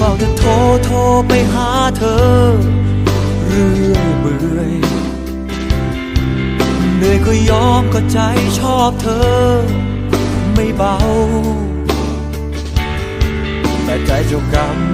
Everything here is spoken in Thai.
ฝ้าจะโทรโทรไปหาเธอ เรื่อยเบื่อยเหนื่อยก็ยอมก็ใจชอบเธอ ไม่เบา แต่ใจเจ้ากรรม